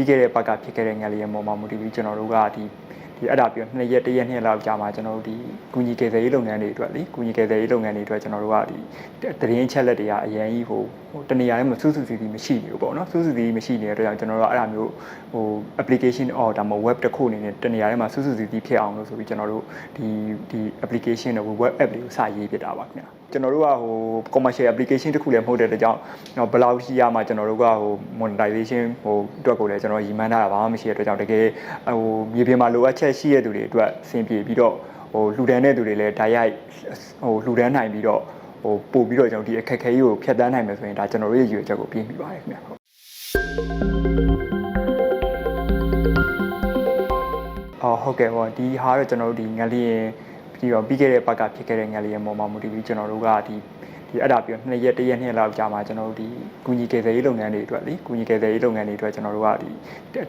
ပြီးခဲ့တဲ့ဘက်ကဖြစ်ခဲ့တဲ့ငယ်လေးရဲ့ပုံမှာမူတည်ပြီးကျွန်တော်တို့ကဒီဒီအဲ့ဒါပြီးတော့နှစ်ရက်တစ်ရက်နှစ်ရက်လောက်ကြာမှာကျွန်တော်တို့ဒီကုညီကယ်ဆယ်ရေးလုပ်ငန်းတွေအတွက်လေကုညီကယ်ဆယ်ရေးလုပ်ငန်းတွေအတွက်ကျွန်တော်တို့ကဒီတရင်ချက်လက်တွေကအရင်ကြီးဟိုဟိုတနေရာထဲမှာစူးစူးစီစီမရှိနေဘူးပေါ့နော်စူးစူးစီစီမရှိနေတဲ့အတွက်ကြောင့်ကျွန်တော်တို့ကအဲ့ဒါမျိုးဟို application or ဒါမှမဟုတ် web တစ်ခုအနေနဲ့တနေရာထဲမှာစူးစူးစီစီဖြစ်အောင်လို့ဆိုပြီးကျွန်တော်တို့ဒီဒီ application တွေ web app တွေကိုစရေးဖြစ်တာပါခင်ဗျာ ကျွန်တော်တို့ကဟို commercial application တစ်ခုလည်းမဟုတ်တဲ့အတွက်ကြောင့်ဘယ်လောက်ရှိရမှကျွန်တော်တို့ကဟို monetization ဟိုအတွက်ကိုလည်းကျွန်တော်ရည်မှန်းထားတာဘာမှမရှိတဲ့အတွက်ကြောင့်တကယ်ဟိုမြေပြင်မှာလိုအပ်ချက်ရှိတဲ့သူတွေအတွက်အဆင်ပြေပြီးတော့ဟိုလှူဒန်းတဲ့သူတွေလည်းဓာတ်ရိုက်ဟိုလှူဒန်းနိုင်ပြီးတော့ဟိုပို့ပြီးတော့ကျွန်တော်ဒီအခက်အခဲကြီးကိုဖျက်ဆီးနိုင်မယ်ဆိုရင်ဒါကျွန်တော်တို့ရဲ့ရည်ရွယ်ချက်ကိုပြည့်မီပါတယ်ခင်ဗျာဟုတ်အော်ဟုတ်ကဲ့ဟောဒီဟာတော့ကျွန်တော်တို့ဒီငလျင် ပြီးတော့ပြီးခဲ့တဲ့ဘက်ကဖြစ်ခဲ့တဲ့ငလျင်ပေါ်မှာမူတည်ပြီးကျွန်တော်တို့ကဒီဒီအဲ့ဒါပြီးတော့နှစ်ရက်တစ်ရက်နှစ်ရက်လောက်ကြာမှာကျွန်တော်တို့ဒီကုညီကယ်ဆယ်ရေးလုပ်ငန်းတွေအတွက်လေကုညီကယ်ဆယ်ရေးလုပ်ငန်းတွေအတွက်ကျွန်တော်တို့ကဒီ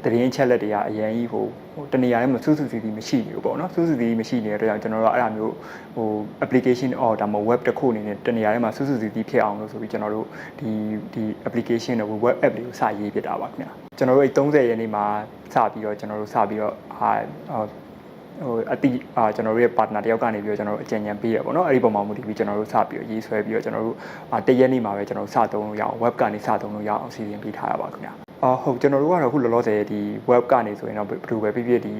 တရင်ချက်လက်တွေကအရင်ကြီးဟိုဟိုတနေရာထဲမှာစူးစူးစီစီမရှိနေဘူးပေါ့နော်စူးစူးစီစီမရှိနေတဲ့အတွက်ကြောင့်ကျွန်တော်တို့ကအဲ့ဒါမျိုးဟို application or ဒါမှ web တစ်ခုအနေနဲ့တနေရာထဲမှာစူးစူးစီစီဖြစ်အောင်လို့ဆိုပြီးကျွန်တော်တို့ဒီဒီ application တွေ web app တွေကိုစရေးဖြစ်တာပါခင်ဗျာကျွန်တော်တို့အဲ့30ရက်နေ့မှာစပြီးတော့ကျွန်တော်တို့စပြီးတော့ဟာ ဟိုအတိအာကျွန်တော်တို့ရဲ့ partner တယောက်ကနေပြီးတော့ကျွန်တော်တို့အကြံဉာဏ်ပေးရပေါ့နော်အဲ့ဒီပုံမှာမူတည်ပြီးကျွန်တော်တို့စပြီးတော့ရေးဆွဲပြီးတော့ကျွန်တော်တို့အာတရက်နေ့မှာပဲကျွန်တော်တို့စသုံးလို့ရအောင် web ကနေစသုံးလို့ရအောင်စီစဉ်ပေးထားရပါခင်ဗျာ အော်ဟုတ်ကျွန်တော်တို့ကတော့အခုလောလောဆယ်ဒီ web ကနေဆိုရင်တော့ဘယ်လိုပဲဖြစ်ဖြစ်ဒီ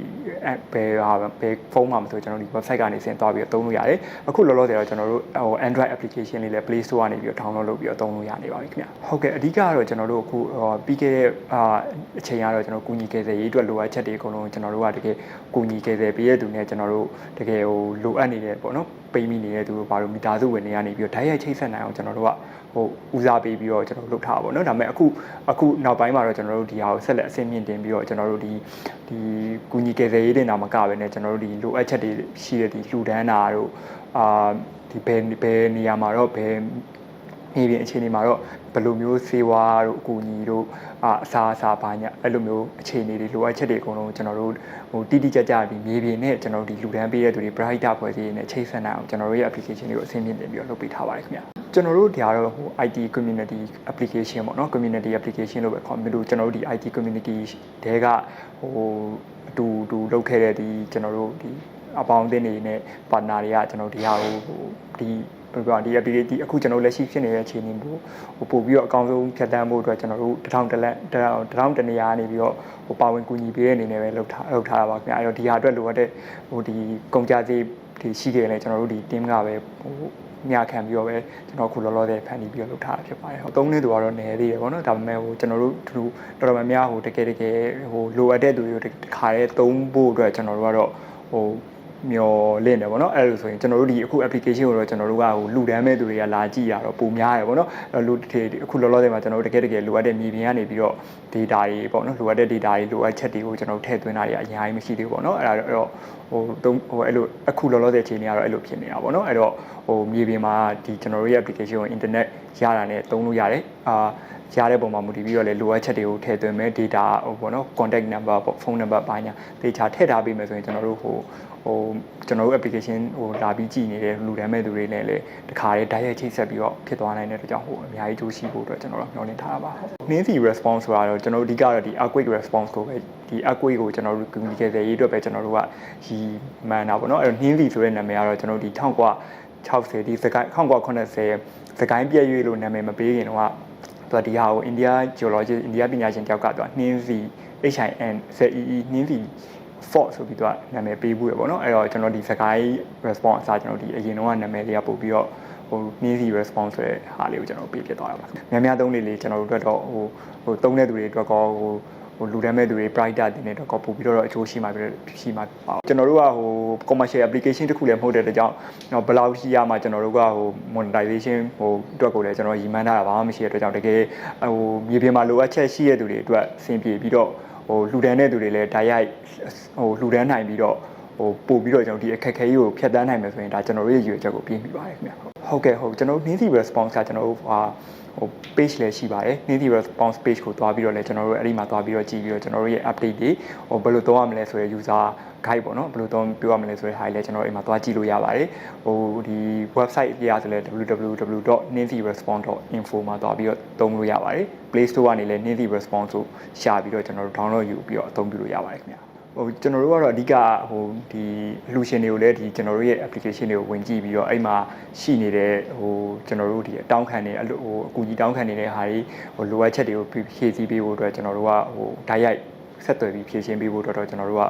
app ဘယ်ဟာဘယ်ဖုန်းမှာမဆိုကျွန်တော်ဒီ website ကနေဆင်သွားပြီးတော့သုံးလို့ရတယ်အခုလောလောဆယ်တော့ကျွန်တော်တို့ဟို Android application လေးလည်း Play Store ကနေပြီးတော့ download လုပ်ပြီးတော့သုံးလို့ရနေပါပြီခင်ဗျဟုတ်ကဲ့အဓိကကတော့ကျွန်တော်တို့အခုပြီးခဲ့တဲ့အာအချိန်ကတော့ကျွန်တော်ကူညီကယ်ဆယ်ရေးအတွက်လိုအပ်ချက်တွေအကုန်လုံးကျွန်တော်တို့ကတကယ်ကူညီကယ်ဆယ်ပေးရတဲ့သူနဲ့ကျွန်တော်တို့တကယ်ဟိုလိုအပ်နေတဲ့ပေါ့နော် ပိမိနေတဲ့သူတို့ဘာလို့မိသားစုဝင်တွေကနေပြီးတော့ဓာတ်ရိုက်ချိတ်ဆက်နိုင်အောင်ကျွန်တော်တို့ကဟိုဦးစားပေးပြီးတော့ကျွန်တော်လုပ်ထားပါဘောเนาะဒါပေမဲ့အခုအခုနောက်ပိုင်းမှာတော့ကျွန်တော်တို့ဒီဟာကိုဆက်လက်အဆင့်မြင့်တင်ပြီးတော့ကျွန်တော်တို့ဒီဒီကုညီကယ်ဆယ်ရေးတင်တာမကပဲねကျွန်တော်တို့ဒီလိုအပ်ချက်တွေရှိတဲ့ဒီလှူဒန်းတာတို့အာဒီဘယ်ဘယ်နေရာမှာတော့ဘယ် မြေပြင်အခြေအနေမှာတော့ဘယ်လိုမျိုးစေဝါတို့အကူအညီတို့အာအစာအစာဘာညာအဲ့လိုမျိုးအခြေအနေတွေလိုအပ်ချက်တွေအကုန်လုံးကျွန်တော်တို့ဟိုတိတိကျကျဒီမြေပြင်နဲ့ကျွန်တော်တို့ဒီလူတန်းပေးတဲ့သူတွေ brighter ဖွဲ့စည်းနေချိတ်ဆက်နိုင်အောင်ကျွန်တော်တို့ရဲ့ application တွေကိုအဆင့်မြင့်တင်ပြီးတော့လုပ်ပေးထားပါတယ်ခင်ဗျာကျွန်တော်တို့ဒီကတော့ဟို IT community application ပေါ့နော် community application လို့ပဲခေါ်ပြီးတော့ကျွန်တော်တို့ဒီ IT community တဲကဟိုအတူတူလုပ်ခဲ့တဲ့ဒီကျွန်တော်တို့ဒီအပေါင်းအသင်းတွေနဲ့ partner တွေကကျွန်တော်ဒီဟာကိုဟိုဒီ ဘယ်ပြောဒီ ability အခုကျွန်တော်လက်ရှိဖြစ်နေတဲ့အခြေအနေမျိုးဟိုပို့ပြီးတော့အကောင်းဆုံးဖြတ်တန်းဖို့အတွက်ကျွန်တော်တို့တထောင်တလက်တထောင်တနေရာနေပြီးတော့ဟိုပါဝင်ကူညီပေးတဲ့အနေနဲ့ပဲလုပ်ထားလုပ်ထားတာပါခင်ဗျအဲ့တော့ဒီဟာအတွက်လိုအပ်တဲ့ဟိုဒီကုန်ကြစည်ဒီရှိခဲ့လဲကျွန်တော်တို့ဒီ team ကပဲဟိုမြခံပြီးတော့ပဲကျွန်တော်ခုလောလောဆယ်ဖန်တီးပြီးတော့လုပ်ထားတာဖြစ်ပါတယ်။ဟိုသုံးနေသူကတော့နည်းသေးတယ်ပေါ့နော်။ဒါပေမဲ့ဟိုကျွန်တော်တို့သူတော်တော်များများဟိုတကယ်တကယ်ဟိုလိုအပ်တဲ့သူတွေကိုတခါတည်းသုံးဖို့အတွက်ကျွန်တော်တို့ကတော့ဟို မျောလင့်တယ်ပေါ့နော်အဲ့လိုဆိုရင်ကျွန်တော်တို့ဒီအခု application ကိုတော့ကျွန်တော်တို့ကဟိုလူတန်းမဲ့သူတွေကလာကြည့်ရတော့ပုံများတယ်ပေါ့နော်အဲ့လူတွေအခုလောလောဆယ်မှာကျွန်တော်တို့တကယ်တကယ်လိုအပ်တဲ့မြေပြင်ကနေပြီးတော့ data တွေပေါ့နော်လိုအပ်တဲ့ data တွေလိုအပ်ချက်တွေကိုကျွန်တော်တို့ထည့်သွင်းတာတွေအများကြီးမရှိသေးဘူးပေါ့နော်အဲ့ဒါတော့ဟိုတုံးဟိုအဲ့လိုအခုလောလောဆယ်အခြေအနေကတော့အဲ့လိုဖြစ်နေတာပေါ့နော်အဲ့တော့ဟိုမြေပြင်မှာဒီကျွန်တော်တို့ရဲ့ application ကို internet ရတာနဲ့သုံးလို့ရတယ်အာရတဲ့ပုံမှာမူတည်ပြီးတော့လေလိုအပ်ချက်တွေကိုထည့်သွင်းမယ် data ဟိုပေါ့နော် contact number ပေါ့ဖုန်းနံပါတ်ပိုင်းညာ data ထည့်ထားပေးမယ်ဆိုရင်ကျွန်တော်တို့ဟို ဟိုကျွန်တော်တို့ application ဟိုလာပြီးကြည့်နေတဲ့လူတန်းမဲ့သူတွေနဲ့လည်းတခါတည်း direct ချိတ်ဆက်ပြီးတော့ဖြစ်သွားနိုင်တဲ့အတွက်ကြောင့်ဟိုအများကြီးကြိုးရှိဖို့အတွက်ကျွန်တော်တို့မျှော်လင့်ထားတာပါနှင်းစီ response ဆိုတာတော့ကျွန်တော်တို့အဓိကတော့ဒီ earthquake response ကိုပဲဒီ earthquake ကိုကျွန်တော်တို့ communicate ရေးအတွက်ပဲကျွန်တော်တို့ကရီမှန်တာပေါ့နော်အဲ့တော့နှင်းစီဆိုတဲ့နာမည်ကတော့ကျွန်တော်တို့ဒီ1960ဒီစကိုင်း1980စကိုင်းပြည့်ရွေးလို့နာမည်မပေးခင်တော့သူကဒီဟာကို India geologist India ပညာရှင်တယောက်ကသူကနှင်းစီ HIN ZEE နှင်းစီ fort ဆိုပြီးတော့နာမည်ပေးဘူးရပေါ့နော်အဲ့တော့ကျွန်တော်ဒီစကိုင်း response အစားကျွန်တော်ဒီအရင်တော့နာမည်လေးကပို့ပြီးတော့ဟို needy response ဆိုတဲ့ဟာလေးကိုကျွန်တော်ပေးဖြစ်သွားတာပါများများသုံးလေးလေးကျွန်တော်တို့အတွက်တော့ဟိုဟိုသုံးတဲ့သူတွေအတွက်ကောဟိုဟိုလူတန်းမဲ့သူတွေ brighter တင်တဲ့တော့ကောပို့ပြီးတော့အချိုးရှိမှပြီးရှိမှပါကျွန်တော်တို့ကဟို commercial application တခုလည်းမဟုတ်တဲ့အတွက်ကြောင့်ဘယ်လောက်ရှိရမှကျွန်တော်တို့ကဟို monetization ဟိုအတွက်ကိုလည်းကျွန်တော်ရည်မှန်းထားတာဘာမှမရှိတဲ့အတွက်ကြောင့်တကယ်ဟိုမြေပြင်မှာလိုအပ်ချက်ရှိတဲ့သူတွေအတွက်အဆင်ပြေပြီးတော့ ဟိုလှူဒန်းတဲ့သူတွေလည်းဓာတ်ရိုက်ဟိုလှူဒန်းနိုင်ပြီးတော့ဟိုပို့ပြီးတော့ကျွန်တော်ဒီအခက်အခဲကြီးကိုဖျက်ဆီးနိုင်မယ်ဆိုရင်ဒါကျွန်တော်တို့ရဲ့ရည်ရွယ်ချက်ကိုပြည့်မီပါတယ်ခင်ဗျဟုတ်ကဲ့ဟုတ်ကျွန်တော်နှင်းစီ response ကကျွန်တော်တို့ဟာ ဟဟို page လည်းရှိပါတယ်နှင်းဒီ response page ကိုတွားပြီးတော့လည်းကျွန်တော်တို့အဲ့ဒီမှာတွားပြီးတော့ကြည့်ပြီးတော့ကျွန်တော်တို့ရဲ့ update တွေဟိုဘယ်လိုသုံးရမလဲဆိုရယ် user guide ပေါ့နော်ဘယ်လိုသုံးပြောရမလဲဆိုတဲ့ဟာတွေလည်းကျွန်တော်တို့အိမ်မှာတွားကြည့်လို့ရပါတယ်ဟိုဒီ website ပြရဆိုလဲ www.ninthirespond.info မှာတွားပြီးတော့သုံးလို့ရပါတယ် Play Store ကနေလည်း Ninthi Response ကိုရှာပြီးတော့ကျွန်တော်တို့ download ယူပြီးတော့အသုံးပြုလို့ရပါတယ်ခင်ဗျာ ဟိုကျွန်တော်တို့ကတော့အဓိကဟိုဒီအလူရှင်တွေကိုလည်းဒီကျွန်တော်တို့ရဲ့ application တွေကိုဝင်ကြည့်ပြီးတော့အဲ့မှာရှိနေတဲ့ဟိုကျွန်တော်တို့ဒီအတောင်းခံနေအလိုဟိုအကူကြီးတောင်းခံနေတဲ့ဟာတွေဟိုလိုအပ်ချက်တွေကိုဖြည့်ဆည်းပေးဖို့အတွက်ကျွန်တော်တို့ကဟိုဓာတ်ရိုက်ဆက်သွယ်ပြီးဖြည့်ရှင်းပေးဖို့အတွက်တော့ကျွန်တော်တို့က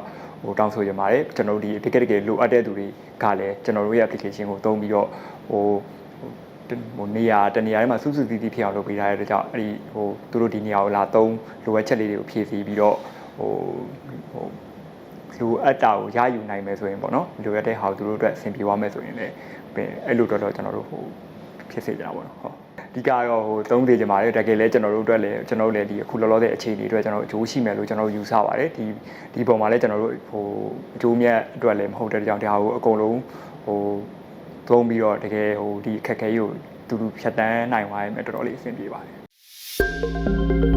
ဟိုတောင်းဆိုရပါတယ်ကျွန်တော်တို့ဒီတကယ်တကယ်လိုအပ်တဲ့သူတွေကလည်းကျွန်တော်တို့ရဲ့ application ကိုသုံးပြီးတော့ဟိုဟိုနေရာတနေရာထဲမှာစုစုစည်းစည်းဖြစ်အောင်လုပ်ပေးထားတဲ့အတွက်ကြောင့်အဲ့ဒီဟိုသူတို့ဒီနေရာကိုလာသုံးလိုအပ်ချက်လေးတွေကိုဖြည့်ဆည်းပြီးတော့ဟိုဟို လိုအပ်တာကိုရယူနိုင်မယ်ဆိုရင်ပေါ့နော်လိုအပ်တဲ့ဟာကိုသူတို့အတွက်အဆင်ပြေသွားမယ်ဆိုရင်လည်းအဲ့လိုတော့တော့ကျွန်တော်တို့ဟိုဖြစ်စေကြတာပေါ့နော်ဟုတ်အဓိကတော့ဟိုသုံးသေးကြပါတယ်တကယ်လဲကျွန်တော်တို့အတွက်လည်းကျွန်တော်တို့လည်းဒီအခုလောလောဆယ်အခြေအနေအတွက်ကျွန်တော်တို့အကျိုးရှိမယ်လို့ကျွန်တော်တို့ယူဆပါတယ်ဒီဒီပုံမှာလည်းကျွန်တော်တို့ဟိုအကျိုးမြတ်အတွက်လည်းမဟုတ်တဲ့ကြောင့်ဒါကိုအကုန်လုံးဟိုသုံးပြီးတော့တကယ်ဟိုဒီအခက်အခဲကြီးကိုတူတူဖြတ်တန်းနိုင်သွားရင်တော်တော်လေးအဆင်ပြေပါတယ်